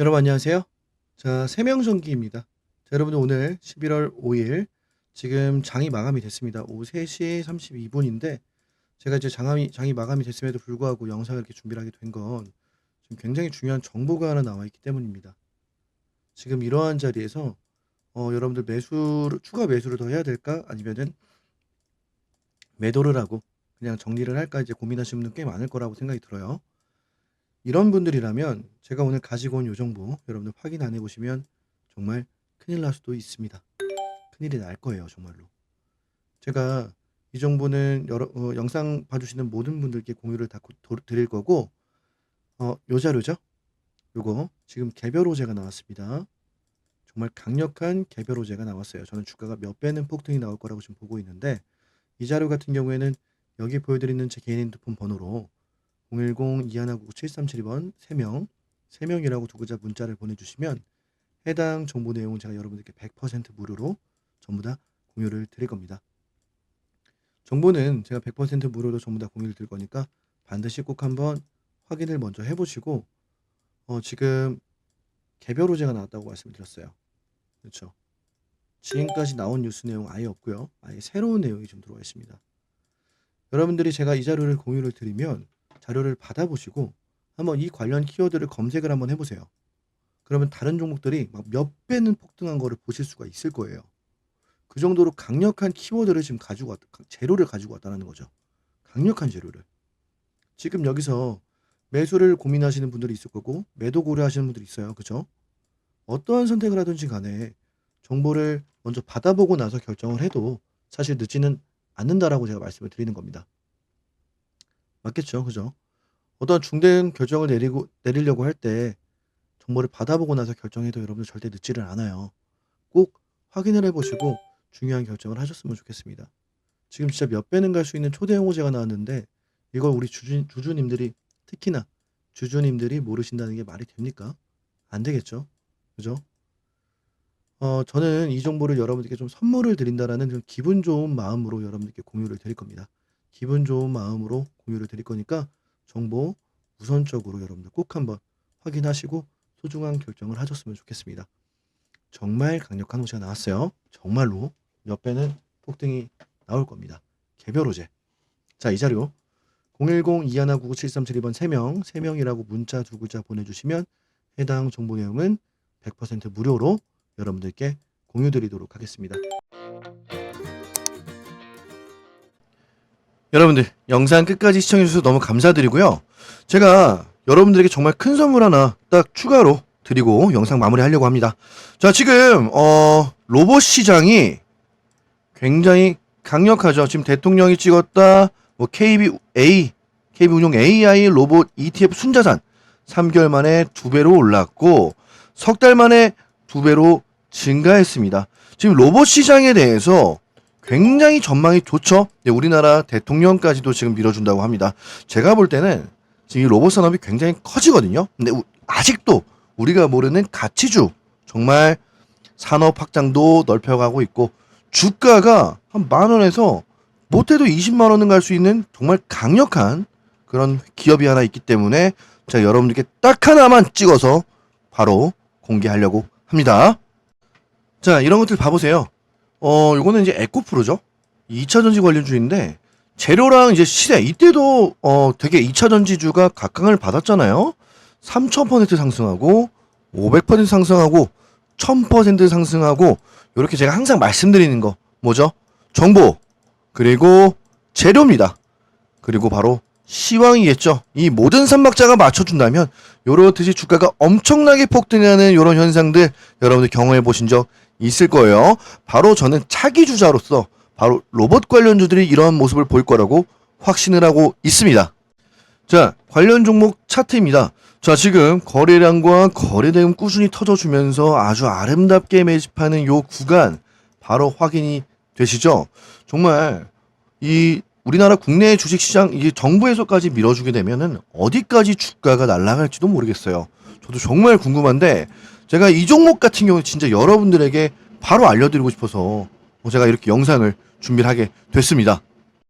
여러분 안녕하세요. 자, 세명전기입니다. 자, 여러분들 오늘 11월 5일 지금 장이 마감이 됐습니다. 오후 3시 32분인데 제가 이제 장이 장이 마감이 됐음에도 불구하고 영상을 이렇게 준비를 하게 된 건 지금 굉장히 중요한 정보가 하나 나와 있기 때문입니다. 지금 이러한 자리에서 어, 여러분들 매수를 추가 매수를 더 해야 될까 아니면은 매도를 하고 그냥 정리를 할까 이제 고민하시는 분들 꽤 많을 거라고 생각이 들어요. 이런 분들이라면 제가 오늘 가지고 온 요 정보 여러분들 확인 안 해보시면 정말 큰일 날 수도 있습니다. 큰일이 날 거예요, 정말로. 제가 이 정보는 여러, 어, 영상 봐주시는 모든 분들께 공유를 다 드릴 거고, 어, 요 자료죠? 요거 지금 개별 호재가 나왔습니다. 정말 강력한 개별 호재가 나왔어요. 저는 주가가 몇 배는 폭등이 나올 거라고 지금 보고 있는데, 이 자료 같은 경우에는 여기 보여드리는 제 개인 핸드폰 번호로 010-2199-7372번 3명, 3명이라고 두 글자 문자를 보내주시면 해당 정보 내용은 제가 여러분들께 100% 무료로 전부 다 공유를 드릴 겁니다. 정보는 제가 100% 무료로 전부 다 공유를 드릴 거니까 반드시 꼭 한번 확인을 먼저 해보시고 어, 지금 개별 호재가 나왔다고 말씀을 드렸어요. 그렇죠. 지금까지 나온 뉴스 내용 아예 없고요. 아예 새로운 내용이 좀 들어와 있습니다. 여러분들이 제가 이 자료를 공유를 드리면 자료를 받아보시고 한번 이 관련 키워드를 검색을 한번 해보세요. 그러면 다른 종목들이 막 몇 배는 폭등한 거를 보실 수가 있을 거예요. 그 정도로 강력한 키워드를 지금 가지고 왔, 재료를 가지고 왔다는 거죠. 강력한 재료를. 지금 여기서 매수를 고민하시는 분들이 있을 거고 매도 고려하시는 분들이 있어요. 그죠? 어떠한 선택을 하든지 간에 정보를 먼저 받아보고 나서 결정을 해도 사실 늦지는 않는다라고 제가 말씀을 드리는 겁니다. 맞겠죠? 그죠? 어떤 중대한 결정을 내리고 내리려고 할 때 정보를 받아보고 나서 결정해도 여러분들 절대 늦지를 않아요. 꼭 확인을 해보시고 중요한 결정을 하셨으면 좋겠습니다. 지금 진짜 몇 배는 갈 수 있는 초대형 호재가 나왔는데 이걸 우리 주주, 주주님들이 특히나 주주님들이 모르신다는 게 말이 됩니까? 안 되겠죠? 그죠? 어, 저는 이 정보를 여러분들께 좀 선물을 드린다라는 기분 좋은 마음으로 여러분들께 공유를 드릴 겁니다. 기분 좋은 마음으로 공유를 드릴 거니까 정보 우선적으로 여러분들 꼭 한번 확인하시고 소중한 결정을 하셨으면 좋겠습니다. 정말 강력한 호재가 나왔어요. 정말로 몇 배는 폭등이 나올 겁니다. 개별 호재. 자, 이 자료 010-2199-7372번 3명, 3명이라고 문자 두 글자 보내주시면 해당 정보 내용은 100% 무료로 여러분들께 공유 드리도록 하겠습니다. 여러분들 영상 끝까지 시청해 주셔서 너무 감사드리고요. 제가 여러분들에게 정말 큰 선물 하나 딱 추가로 드리고 영상 마무리하려고 합니다. 자, 지금 어 로봇 시장이 굉장히 강력하죠. 지금 대통령이 찍었다 뭐 KBA KB 운용 AI 로봇 ETF 순자산 3개월 만에 두 배로 올랐고 석 달 만에 두 배로 증가했습니다. 지금 로봇 시장에 대해서 굉장히 전망이 좋죠. 네, 우리나라 대통령까지도 지금 밀어준다고 합니다. 제가 볼 때는 지금 이 로봇 산업이 굉장히 커지거든요. 근데 우- 아직도 우리가 모르는 가치주 정말 산업 확장도 넓혀가고 있고 주가가 한 만 원에서 못해도 20만 원은 갈 수 있는 정말 강력한 그런 기업이 하나 있기 때문에 제가 여러분들께 딱 하나만 찍어서 바로 공개하려고 합니다. 자, 이런 것들 봐보세요. 어, 요거는 이제 에코프로죠. 2차 전지 관련주인데 재료랑 이제 시세 이때도 어 되게 2차 전지주가 각광을 받았잖아요. 3,000% 상승하고 500% 상승하고 1000% 상승하고 이렇게 제가 항상 말씀드리는 거 뭐죠? 정보 그리고 재료입니다. 그리고 바로 시황이겠죠. 이 모든 삼박자가 맞춰준다면 요렇듯이 주가가 엄청나게 폭등하는 이런 현상들 여러분들 경험해 보신 적 있을 거예요. 바로 저는 차기 주자로서 바로 로봇 관련주들이 이러한 모습을 보일 거라고 확신을 하고 있습니다. 자, 관련 종목 차트입니다. 자, 지금 거래량과 거래대금 꾸준히 터져주면서 아주 아름답게 매집하는 요 구간 바로 확인이 되시죠? 정말 이 우리나라 국내 주식시장 이게 정부에서까지 밀어주게 되면은 어디까지 주가가 날아갈지도 모르겠어요. 저도 정말 궁금한데 제가 이 종목 같은 경우 진짜 여러분들에게 바로 알려드리고 싶어서 뭐 제가 이렇게 영상을 준비를 하게 됐습니다.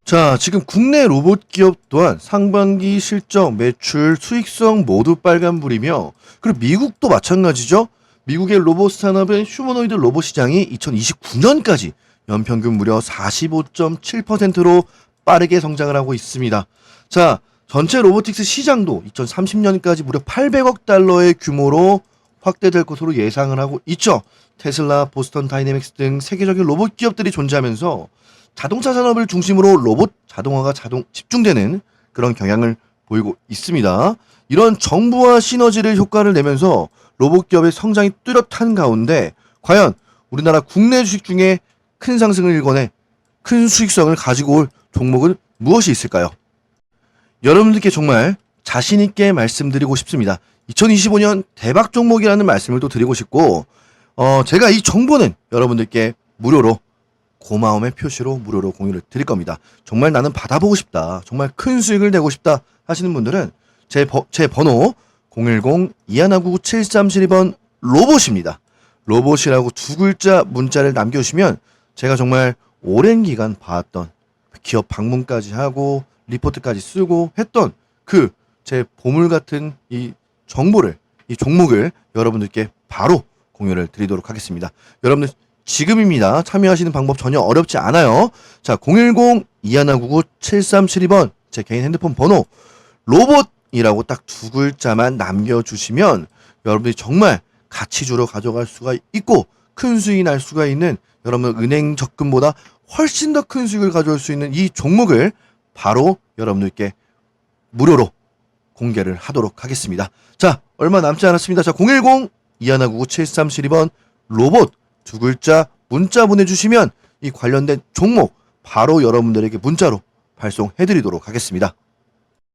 자, 지금 국내 로봇 기업 또한 상반기 실적, 매출, 수익성 모두 빨간불이며 그리고 미국도 마찬가지죠. 미국의 로봇 산업은 휴머노이드 로봇 시장이 2029년까지 연평균 무려 45.7%로 빠르게 성장을 하고 있습니다. 자, 전체 로보틱스 시장도 2030년까지 무려 800억 달러의 규모로 확대될 것으로 예상을 하고 있죠. 테슬라, 보스턴 다이내믹스 등 세계적인 로봇 기업들이 존재하면서 자동차 산업을 중심으로 로봇 자동화가 자동 집중되는 그런 경향을 보이고 있습니다. 이런 정부와 시너지를 효과를 내면서 로봇 기업의 성장이 뚜렷한 가운데 과연 우리나라 국내 주식 중에 큰 상승을 일궈내 큰 수익성을 가지고 올 종목은 무엇이 있을까요? 여러분들께 정말 자신 있게 말씀드리고 싶습니다. 2025년 대박 종목이라는 말씀을 또 드리고 싶고 어 제가 이 정보는 여러분들께 무료로 고마움의 표시로 무료로 공유를 드릴 겁니다. 정말 나는 받아보고 싶다. 정말 큰 수익을 내고 싶다 하시는 분들은 제, 버, 제 번호 010-2199-7372번 로봇입니다. 로봇이라고 두 글자 문자를 남겨주시면 제가 정말 오랜 기간 봐왔던 기업 방문까지 하고 리포트까지 쓰고 했던 그 제 보물 같은 이 정보를 이 종목을 여러분들께 바로 공유를 드리도록 하겠습니다. 여러분들 지금입니다. 참여하시는 방법 전혀 어렵지 않아요. 자, 010-2199-7372번 제 개인 핸드폰 번호 로봇이라고 딱 두 글자만 남겨주시면 여러분들이 정말 가치주로 가져갈 수가 있고 큰 수익이 날 수가 있는 여러분 은행 적금보다 훨씬 더 큰 수익을 가져올 수 있는 이 종목을 바로 여러분들께 무료로 공개를 하도록 하겠습니다. 자, 얼마 남지 않았습니다. 자, 010-2199-7372번 로봇 두 글자 문자 보내주시면 이 관련된 종목 바로 여러분들에게 문자로 발송해드리도록 하겠습니다.